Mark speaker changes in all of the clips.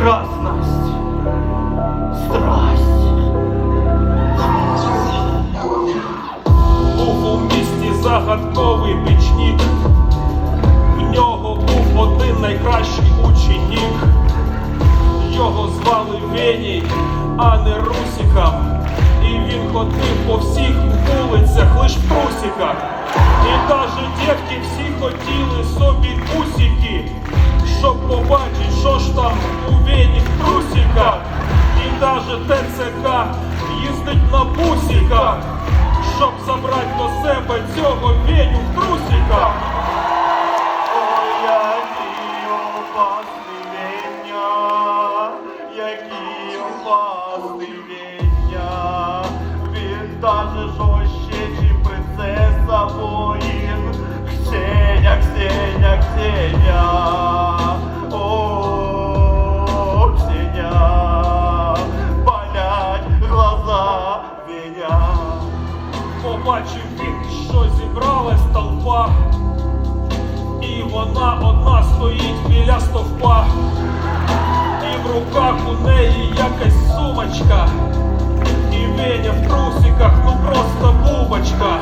Speaker 1: прекрасность, страсть.
Speaker 2: Був у місті загадковий пічнік. В нього був один найкращий ученік. Його звали Веній, а не Русіком. І він ходив по всіх вулицях, лиш в. І даже дітки всі хотіли собі усіки, щоб побачить, що ж там у Вені трусиках. І даже ТЦК їздить на бусиках, щоб забрати до себе цього Веню в трусиках.
Speaker 1: Ой, опасний Веня. Він даже жорстче,
Speaker 2: Побачив він, що зібралась толпа, і вона одна стоїть біля стовпа, і в руках у неї якась сумочка, і Веня в трусиках, ну просто бубочка.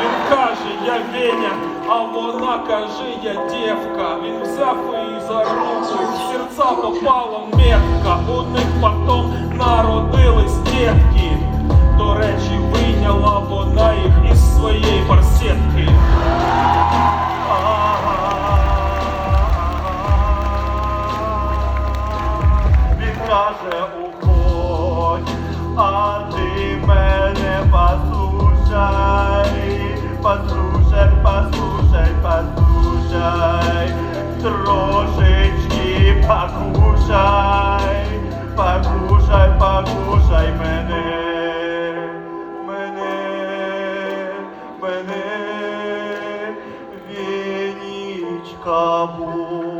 Speaker 2: Він каже, я Веня, а вона каже, я дівка. Він взяв її за руку, серця попала метка. У них потом народились
Speaker 1: уходь, а ти мене послушай, послушай, послушай, послушай, трошечки покушай, покушай, покушай мене, мене, вінічка був.